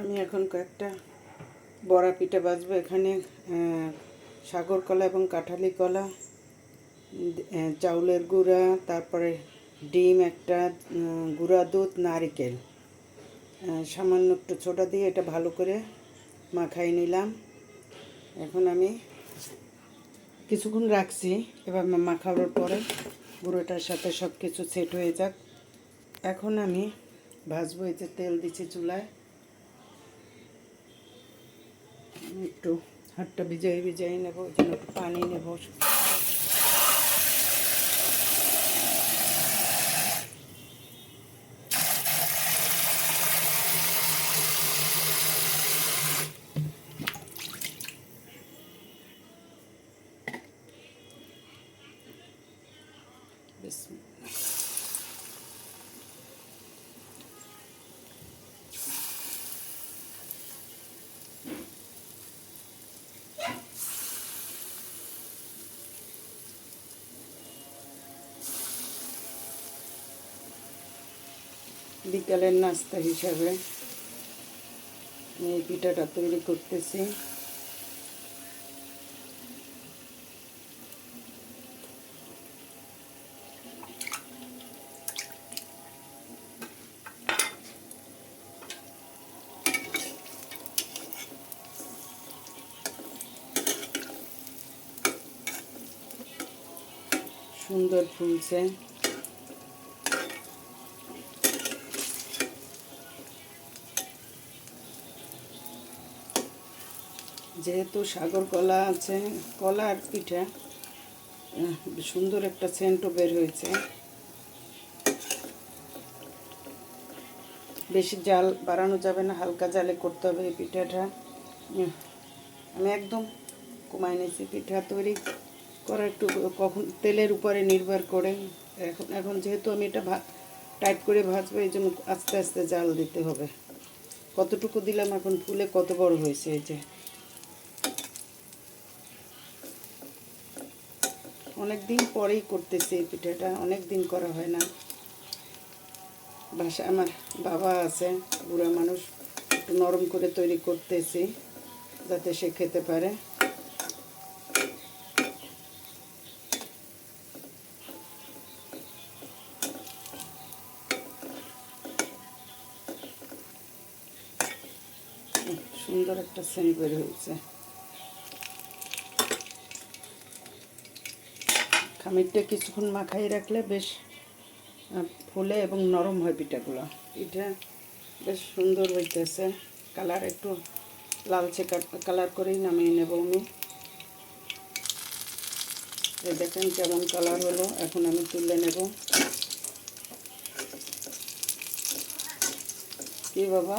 আমি এখন কয়েকটা বড়া পিঠা বাজবো। এখানে সাগর কলা এবং কাঁঠালি কলা চাউলের গুঁড়া, তারপরে ডিম একটা গুঁড়া দুধ, নারকেল। সামান্য একটু ছোটা দিয়ে এটা ভালো করে মাখাই নিলাম। এখন আমি কিছুক্ষণ রাখছি, এবার মাখানোর পরে গুঁড়োটার সাথে সব কিছু সেট হয়ে যাক। এখন আমি ভাজবো, এই যে তেল দিচ্ছি চুলায়। আমি একটু হাতটা ভিজাই ভিজাই নেব ওই জন্য বিকালের নাস্তা হিসাবে এই পিঠাটা তৈরি করতেছি। সুন্দর ফুলছে। যেহেতু সাগর কলা আছে কলার পিঠা সুন্দর একটা সেন্টও বের হয়েছে। বেশি জাল বাড়ানো যাবে না, হালকা জালে করতে হবে এই পিঠাটা। আমি একদম কমাই নিয়েছি, পিঠা তৈরি করা একটু কখন তেলের উপরে নির্ভর করে। এখন এখন যেহেতু আমি এটা টাইট করে ভাজবো, এই জন্য আস্তে আস্তে জাল দিতে হবে। কতটুকু দিলাম, এখন ফুলে কত বড় হয়েছে এই যে। অনেক দিন পরেই করতেছি এই পিঠাটা অনেক দিন করা হয় না। বাসা, আমার বাবা আছে, বুড়া মানুষ, একটু নরম করে তৈরি করতেছি, যাতে সে খেতে পারে। সুন্দর একটা সেন্ট বের হয়েছে। খামিরটা কিছুক্ষণ মাখাই রাখলে বেশ ফুলে এবং নরম হয় পিঠাগুলো। পিঠা বেশ সুন্দর হইতেছে। কালার একটু লালচে কালার করেই নামিয়ে নেব আমি। দেখেন কেমন কালার হলো। এখন আমি তুলে নেব। কি বাবা?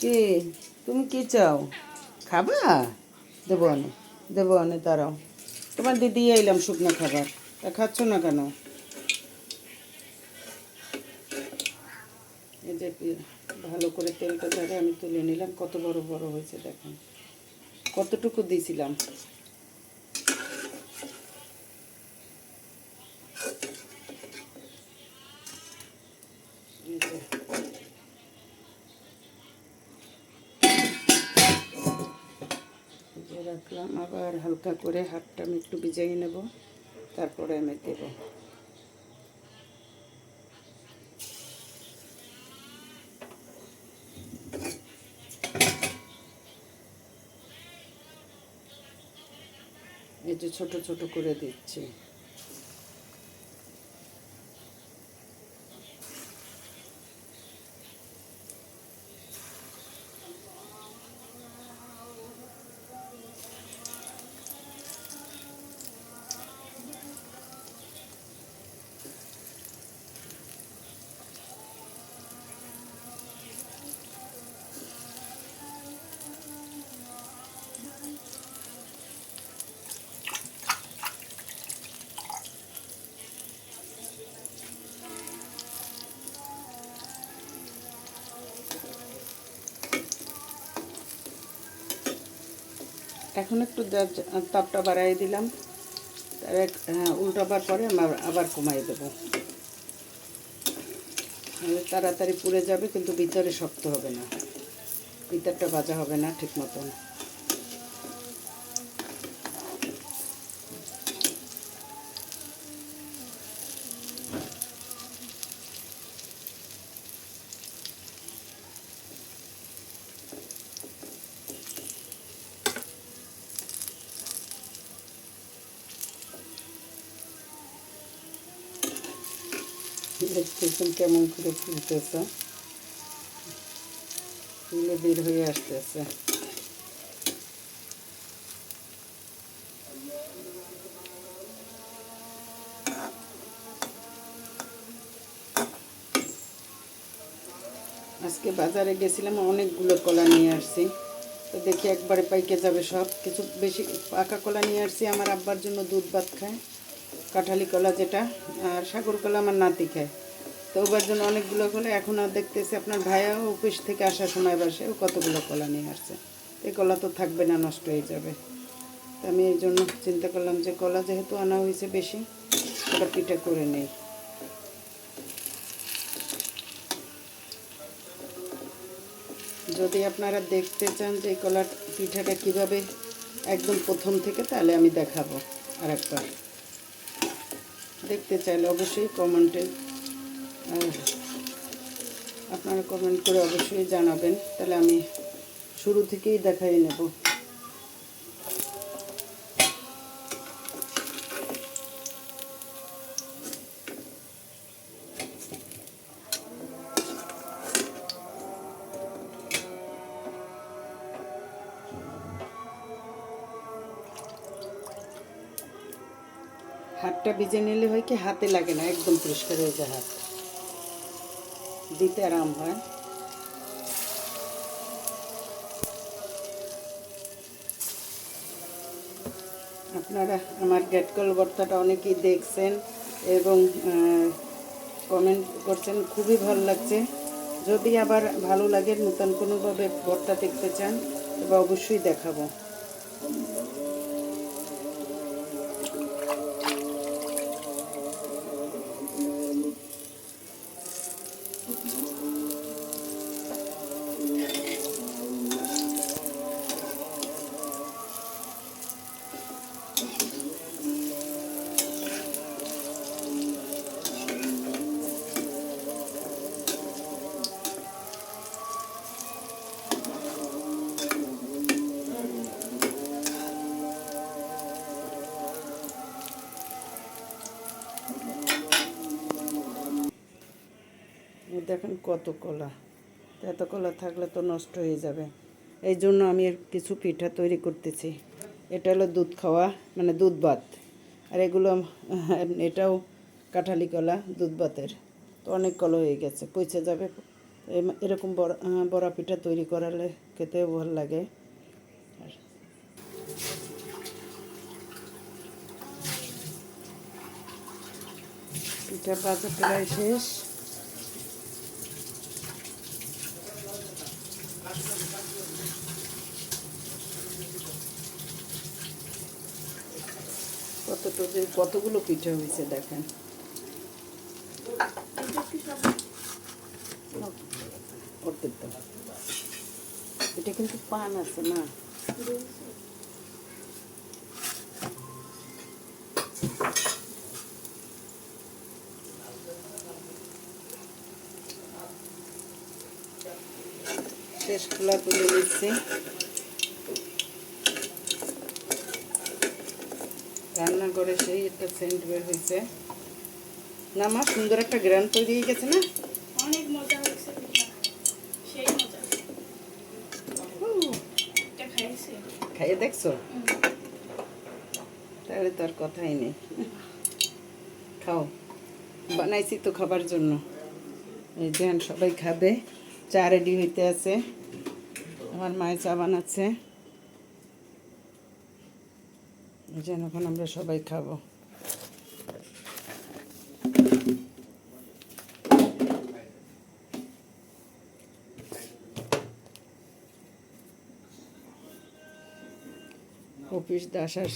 কি? তুমি কি চাও? খাবা? দেবো অনে দেবো অনে দাঁড়াও। তোমার দিদি এলাম শুকনো খাবার। তা খাচ্ছ না কেন? এই যে ভালো করে তেলটা ধরে আমি তুলে নিলাম, কত বড় বড় হয়েছে দেখেন। কতটুকু দিয়েছিলাম রাখলাম আবার হালকা করে হাতটা আমি একটু ভিজাই নেব, তারপরে আমি দেব। এই যে ছোট ছোট করে দিচ্ছি। এখন একটু তাপটা বাড়াই দিলাম। তার এক হ্যাঁ, উল্টাবার পরে আমার আবার কমাই দেবো। তাড়াতাড়ি পুড়ে যাবে কিন্তু ভিতরে শক্ত হবে না। ভিতরটা ভাজা হবে না ঠিক মতন। দেখতেছেন কেমন করে ফুলতেছে। ফুলে বের হয়ে আসতেছে। আজকে বাজারে গেছিলাম, অনেকগুলো কলা নিয়ে আসছি। তো দেখি একবারে পাইকে যাবে সব। কিছু বেশি পাকা কলা নিয়ে আসছি, আমার আব্বার জন্য দুধ ভাত খায়, কাঁঠালি কলা যেটা, আর সাগর কলা আমার নাতি খায়। তো ওবার জন্য অনেকগুলো কলা এখন আর দেখতেছি আপনার ভাইয়া অফিস থেকে আসার সময় বাসে ও কতগুলো কলা নিয়ে আসছে। এই কলা তো থাকবে না, নষ্ট হয়ে যাবে। তো আমি এই জন্য চিন্তা করলাম যে কলা যেহেতু আনা হয়েছে বেশি ওটা পিঠা করে নেই। যদি আপনারা দেখতে চান যে এই কলার পিঠাটা কীভাবে একদম প্রথম থেকে, তাহলে আমি দেখাবো আর একবার দেখতে চাইলে অবশ্যই কমেন্টে আপনারা কমেন্ট করে অবশ্যই জানাবেন। তাহলে আমি শুরু থেকেই দেখাই নেব। হাতটা ভিজে নিলে হয় কি হাতে লাগে না, একদম পরিষ্কার হয়ে যায় হাত। দিতে আরাম হয়। আপনারা আমার গেটকল ভর্তাটা অনেকেই দেখছেন এবং কমেন্ট করছেন, খুবই ভালো লাগছে। যদি আবার ভালো লাগে, নতুন কোনোভাবে ভর্তা দেখতে চান, তবে অবশ্যই দেখাবো। দেখেন কত কলা। এত কলা থাকলে তো নষ্ট হয়ে যাবে। এই জন্য আমি কিছু পিঠা তৈরি করতেছি। এটা হলো দুধ খাওয়া মানে দুধ ভাত। আর এগুলো এটাও কাঁঠালি কলা, দুধ ভাতের। তো অনেক কলা হয়ে গেছে, পচে যাবে। এরকম বড়া বড়া পিঠা তৈরি করালে খেতেও ভালো লাগে। আর পিঠা ভাজা প্রায় শেষ। যে কতগুলো পিঠা হয়েছে দেখেন। এটা কিন্তু পান আছে না? শেষ খোলা তুলে নিচ্ছি। রান্না করে সেই একটা সেন্ট বের হয়েছে। না মা সুন্দর একটা গ্রান তৈরি হয়ে গেছে না? অনেক মজা হয়েছে সেই মজা। খাইয়ে দেখছ? তাহলে তো আর কথাই নেই। খাও। বানাইছি তো খাবার জন্য। এই দেন সবাই খাবে। চা রেডি হইতে আছে। আমার মায়ের চা বানাচ্ছে। যেন এখন আমরা সবাই খাব। অফিস দাসার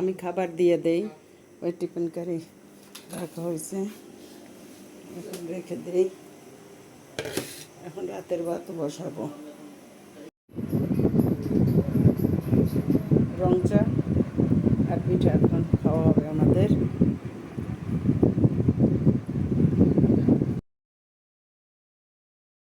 আমি খাবার দিয়ে দেই। ওই টিফিন কারি রাখা হয়েছে। এখন রেখে দেই। এখন রাতের ভাত বসাবো। রং চা আর পিঠা